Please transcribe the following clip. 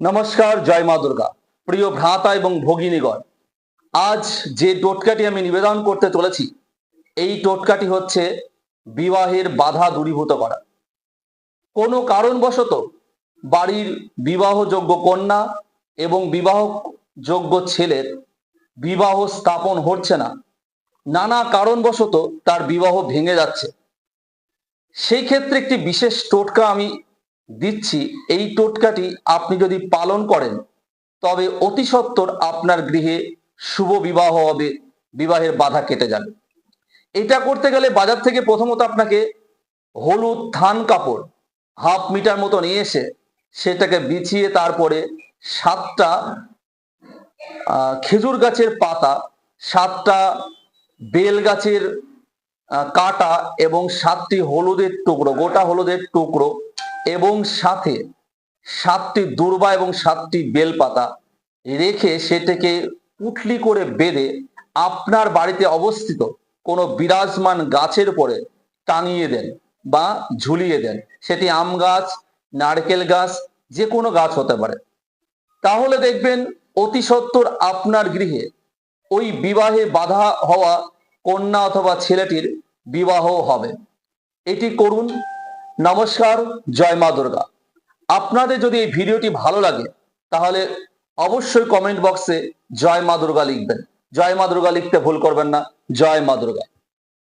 নমস্কার, জয় মা দুর্গা। প্রিয় ভ্রাতা এবং ভগিনীগণ, আজ যে টোটকাটি আমি নিবেদন করতে চলেছি, এই টোটকাটি হচ্ছে বিবাহের বাধা দূরীভূত করা। কোনো কারণবশত বাড়ির বিবাহযোগ্য কন্যা এবং বিবাহযোগ্য ছেলের বিবাহ স্থাপন হচ্ছে না। নানা কারণবশত তার বিবাহ ভেঙে যাচ্ছে। সেই ক্ষেত্রে একটি বিশেষ টোটকা আমি দিচ্ছি, এই টোটকাটি আপনি যদি পালন করেন, তবে অতি সত্বর আপনার গৃহে শুভ বিবাহ হবে, বিবাহের বাধা কেটে যাবে। এটা করতে গেলে বাজার থেকে প্রথমত আপনাকে হলুদ থান কাপড় হাফ মিটার মতো নিয়ে এসে সেটাকে বিছিয়ে তারপরে সাতটা খেজুর গাছের পাতা, সাতটা বেল গাছের কাটা এবং সাতটি হলুদের টুকরো, গোটা হলুদের টুকরো এবং সাথে সাতটি দুর্বা এবং সাতটি বেলপাতা রেখে সেটাকে পুটলি করে বেঁধে আপনার বাড়িতে অবস্থিত কোনো বিরাজমান গাছের পরে টাঙিয়ে দেন বা ঝুলিয়ে দেন। সেটি আম গাছ, নারকেল গাছ, যে কোনো গাছ হতে পারে। তাহলে দেখবেন অতি সত্বর আপনার গৃহে ওই বিবাহে বাধা হওয়া কন্যা অথবা ছেলেটির বিবাহ হবে। এটি করুন নমস্কার, জয় মা দুর্গা। আপনাদের যদি এই ভিডিওটি ভালো লাগে, তাহলে অবশ্যই কমেন্ট বক্সে জয় মা দুর্গা লিখবেন। জয় মা দুর্গা লিখতে ভুল করবেন না। জয় মা দুর্গা।